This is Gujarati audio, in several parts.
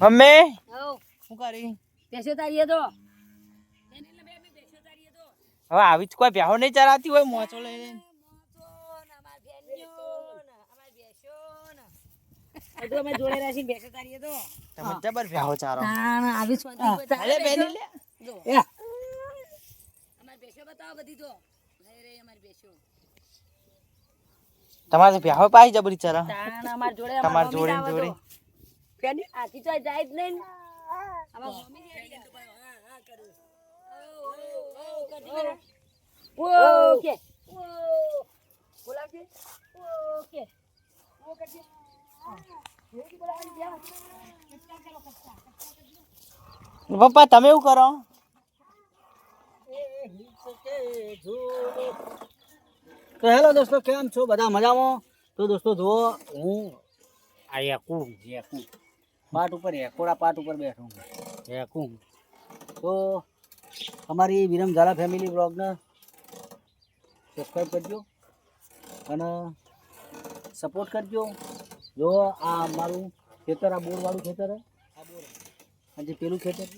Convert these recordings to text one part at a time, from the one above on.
મમ્મી શું કરી? પેસો તારીએ તો. હવે આવી જ કોઈ બેહો નહીં ચરાતી હોય મોચો લઈને. બધું જોડે રાખીને બેસો તારીએ તો. તમે જબર બેહો ચારો. તાણ આવી સ્વાદી કોઈ તારે અરે બેની લે. જો. એ. અમારી બેસો બતાવો બધી તો. લઈ રહી અમારી બેસો તમારે બેહો પાઈ જબરી ચરા. તાણ અમાર જોડે તમાર જોડે. ફેડી આથી તો જાય જ નહીં ઓકે બોલાવજે ઓકે પપ્પા તમે એવું કરો તો હેલો દોસ્તો કેમ છો બધા મજામાં તો દોસ્તો જુઓ હું આ એકું એકું પાટ ઉપર એકોડા પાટ ઉપર બેઠો હું. એકું તો અમારી વિરમ ઝાલા ફેમિલી બ્લોગને સબસ્ક્રાઈબ કરજો અને સપોર્ટ કરજો. જો આ મારું ખેતર આ બોરવાળું ખેતર. આ બોર અને જે પેલું ખેતર.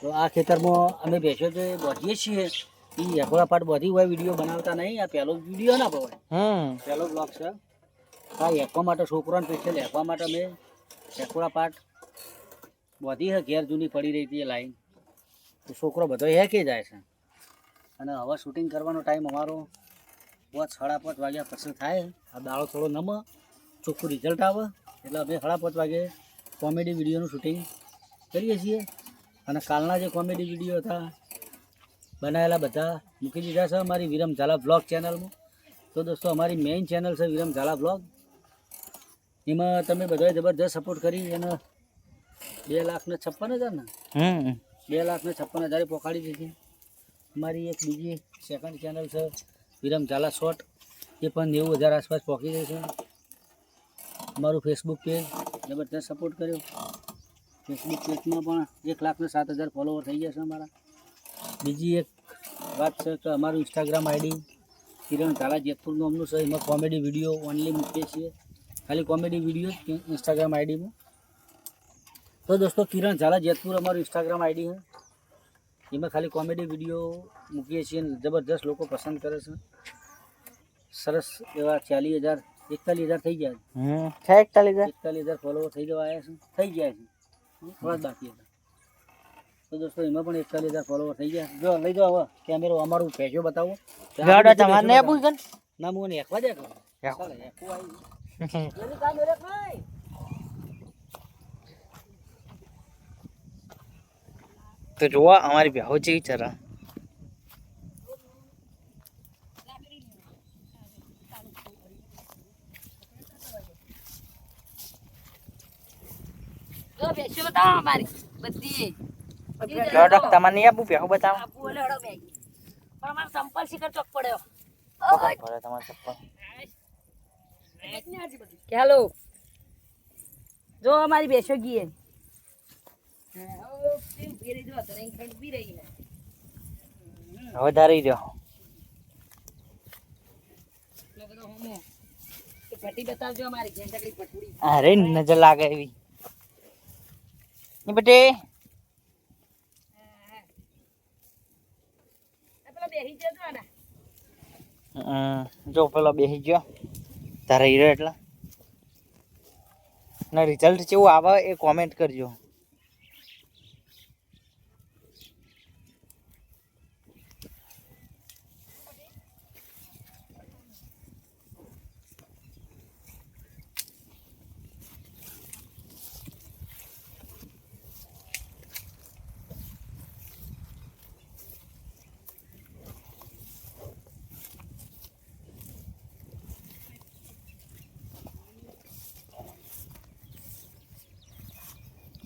તો આ ખેતરમાં અમે બેસો તો બધીએ છીએ. એ એકોડા પાટ બધી હોય વીડિયો બનાવતા નહીં. આ પહેલો વીડિયો ના હમ. પહેલો બ્લોગ છે. આ એકવા માટે છોકરાને સ્પેશિયલ એકવા માટે અમે એકોડા પાટ બધી હે ઘેર જૂની પડી રહી હતી એ લાઈન. તો છોકરો બધો હેકે જાય છે. અને હવે શૂટિંગ કરવાનો ટાઈમ અમારો પાંચ, સાડા પાંચ વાગ્યા પછી થાય. આ દાળો થોડો નમ, ચોખ્ખું રિઝલ્ટ આવે. એટલે અમે સાડા પાંચ વાગે કોમેડી વિડીયોનું શૂટિંગ કરીએ છીએ. અને કાલના જે કોમેડી વીડિયો હતા, બનાવેલા બધા, મૂકી દીધા છે અમારી વિરમ ઝાલા બ્લોગ ચેનલમાં તો દોસ્તો, અમારી મેઇન ચેનલ છે વિરમ ઝાલા બ્લોગ એમાં તમે બધાએ જબરજસ્ત સપોર્ટ કરી અને બે લાખ ને છપ્પન હજાર ને? બે લાખ ને છપ્પન હજારે પોકાડી દીધી. અમારી એક બીજી સેકન્ડ ચેનલ છે વિરમ ઝાલા શોર્ટ એ પણ નેવું હજાર આસપાસ પહોંચી ગઈ છે. અમારું ફેસબુક પેજ જબરજસ્ત સપોર્ટ કર્યો. ફેસબુક પેજમાં પણ એક લાખ ને સાત હજાર ફોલોવર થઈ ગયા છે અમારા. બીજી એક વાત છે કે અમારું ઇન્સ્ટાગ્રામ આઈડી કિરણ ઝાલા જેતપુર નામનું છે. એમાં કોમેડી વીડિયો ઓનલી મૂકીએ છીએ. ખાલી કોમેડી વીડિયો જ ઇન્સ્ટાગ્રામ આઈડીમાં તો દોસ્તો કિરણ ઝાલા જેતપુર અમારું ઇન્સ્ટાગ્રામ આઈડી છે. એમાં ખાલી કોમેડી વીડિયો મૂકીએ છીએ અને જબરદસ્ત લોકો પસંદ કરે છે. સરસ એવા ચાલીસ હજાર એકતાલીસ હજાર થઈ ગયા છે. એકતાલીસ હજાર? એકતાલીસ હજાર ફોલોવર થઈ જવા આવ્યા છે. થઈ ગયા છે. થોડા બાકી હતા. તો દોસ્તો એમાં પણ એકતાલીસ હજાર ફોલોવર થઈ ગયા. જો લઈ જાઓ હવે. કેમેરો અમારું ભેજો બતાવો. ના હું એકવા જાય તો જોવા અમારી બેહો જેવી ચરા નહીં આપવું બેહો બતાવો. આપુ સંપલ શિખર ચોક પડ્યો. પડે તમારે ચપ્પલ હેલો. જો અમારી બેસો ગઈ હવે ધારી રહ્યો પટ્ટી બતાવજો અમારી જેન તકડી પટુડી અરે નજર લાગે એવી એ બટે જો પેલો બેસી ગયો. તારે હીરો એટલે. ને રિઝલ્ટ કેવું આવે એ કોમેન્ટ કરજો.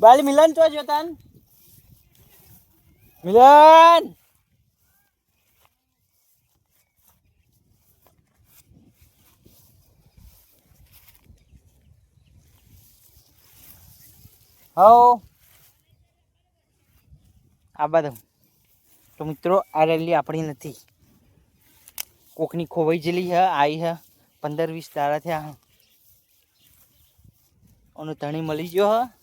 બાલી મિલન તો જોતાન મિલન! હો આ બધું તો મિત્રો, આ રેલી આપણી નથી. કોકની ખોવાઈ જેલી હે આવી હે, પંદર વીસ તારા થયા અને ધણી મળી ગયો હ.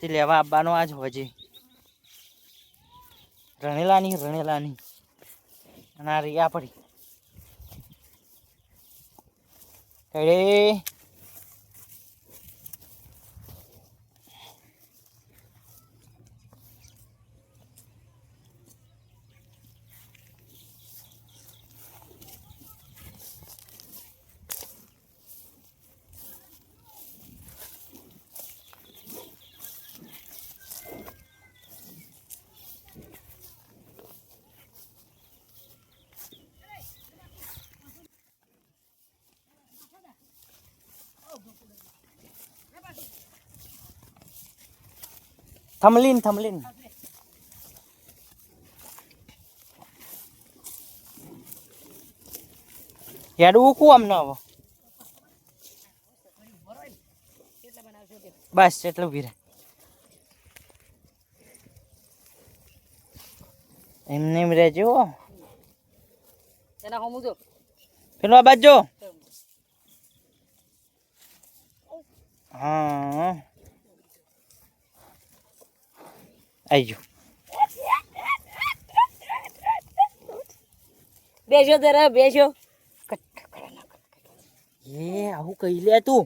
તે લેવા આવવાનો આજ હોજે રણેલાની રણેલાની. અને આ રિયા પડી. કડે. થમલીન થમલીન હેડવું કું આમ ના બસ એટલું ઊભી રહે એમને એમ રહેજો પેલો આ બાજુ હા આઈજો બેસો જરા બેસો એ આવું કહી લે તું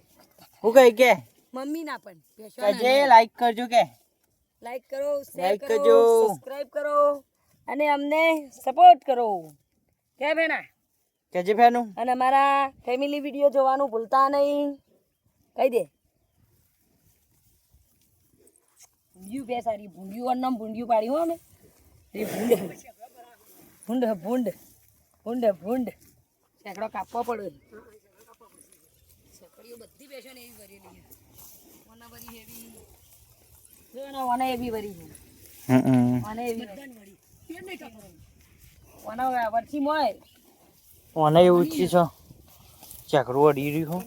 હું કહી કે મમ્મી ના પણ બેસો કજે લાઈક કરજો કે લાઈક કરો શેર કરજો. સબસ્ક્રાઇબ કરો અને અમને સપોર્ટ કરો કે બેના કેજે ફેનું અને મારા ફેમિલી વીડિયો જોવાનું ભૂલતા નહીં કહી દે ભૂંડિયું બે સારી ભૂંડિયું અન્નમ ભૂંડિયું પાડ્યું હો અમે. એ ભૂંડ ભૂંડ ભૂંડ ભૂંડ ભૂંડ. સેકડો કાપવો પડે સેકડીઓ બધી બેસે ને એવી ભરેલી છે ઓના ભરી એવી જો એના ઓના એવી ભરી છે. હમ ઓના એવી ઓના વરથી મોય. ઓને એવું જ છો ચાકરું અડી રહ્યું હો.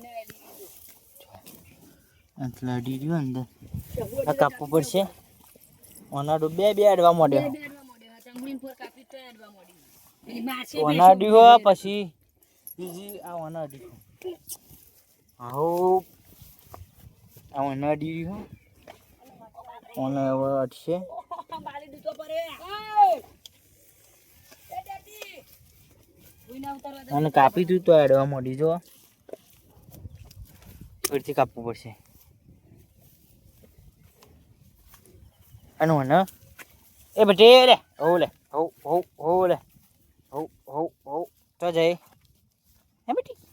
એટલે અડી રહ્યું અંદર. આ કાપવું પડશે. ઓનાડું બે બે અડવા માંડ્યો ઓનાડ્યું હો પછી. બીજી આ ઓનાડ્યું. આવો. આ ઓના અડી રહ્યું હો ઓને હવે અડશે અને કાપી દીધું તો એડવા મોડી જો. ફરીથી કાપવું પડશે. અને મને એ બટે રે હો લે હો હો હો લે હો હો હો તો જઈ હે બેટી એ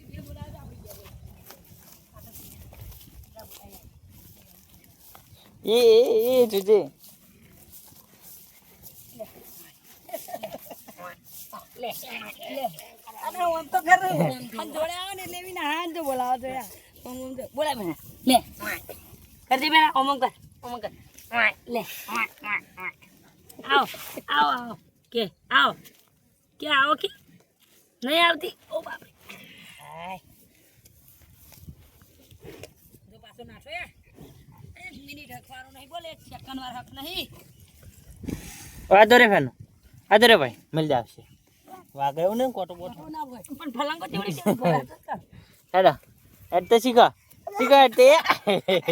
એ એ જોજે અરે ઓમ તો કર આમ જોડે આવો ને એટલે એવી ના હાથ જો બોલાવો તો યાર ઓમ ઓમ તો બોલા બેના લે કર દે બેના ઓમ ઓમ કર ઓમ ઓમ કર લે આવો આવો આવો કે આવો કે આવો કે નહીં આવતી ઓ બાપ રે પાછો એક મિનિટ હકવાનો નહીં બોલે એક સેકન્ડ વાર હક નહીં. આદો રે ફેનો આદો રે ભાઈ મળી આવશે વાગ્યો ને કોટો બોટો પણ ફલંગો તેવડી છે બોલા? તો કર. હેડો. હેડ તો શીખો. શીખો તે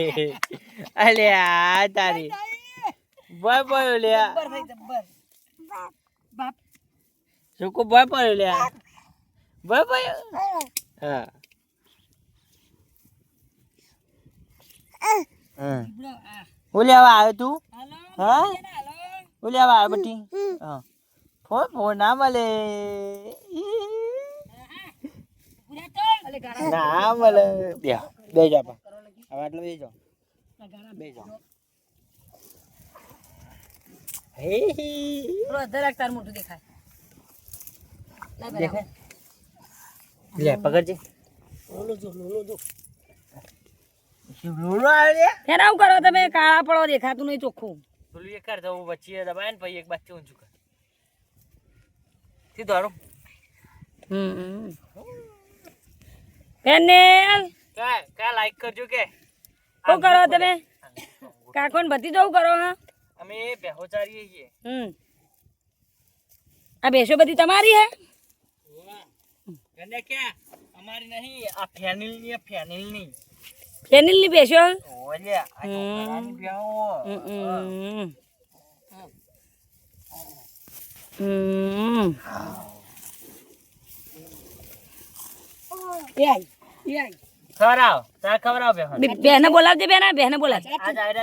અલે આ તારી. બોય બોય લે બાપ. સુકો બોય બોય લે બોય બોય હા. ઓલે આવા આવ્યો તું? હાલો હા? હાલો. ઓલે આવા આવ્યો બટી? હા. ફોન ફોન ના મળે. ના મળે. બે બે જા હવે આટલે બે જાઓ. બે જાઓ. હે હે બ્રો જરાક તાર મોટું દેખાય. લે પકડજે. જો જો. આવું કરો તમે કાળા પડો દેખાતું નહીં ચોખ્ખું. પેલું એક કર જવું વચ્ચે દબાય ને પછી એક બાજુ ઊંચું કર. સીધો હારો હમ પેનેલ કા કા લાઈક કરજો કે. શું કરો તમે? કાકો ને ભતી જવું કરો હા? અમે બેહો ચારીએ છીએ. હમ. આ બેસો બધી તમારી હે? ગંડા ક્યાં? અમારી નહીં આ ફેનિલની ફેનિલની ફેનિલની બેસો બેને બોલાવજે બેના બેને બોલાવજે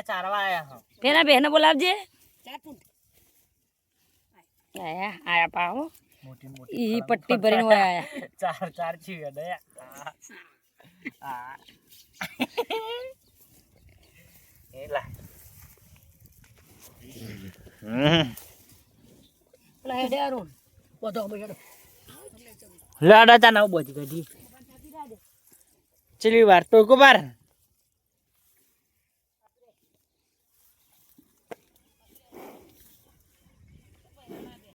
ચારવા આયા હો. બેના બેને બોલાવજે. આયા આયા પાહો મોટી મોટી ઈ પટ્ટી ભરીને આયા. ચાર ચાર છી ગડે આ એલા પેલા હેડે અરુણ બધો બધો લાડા તા ના બોજી ગડી ચલી વાર તો કુબાર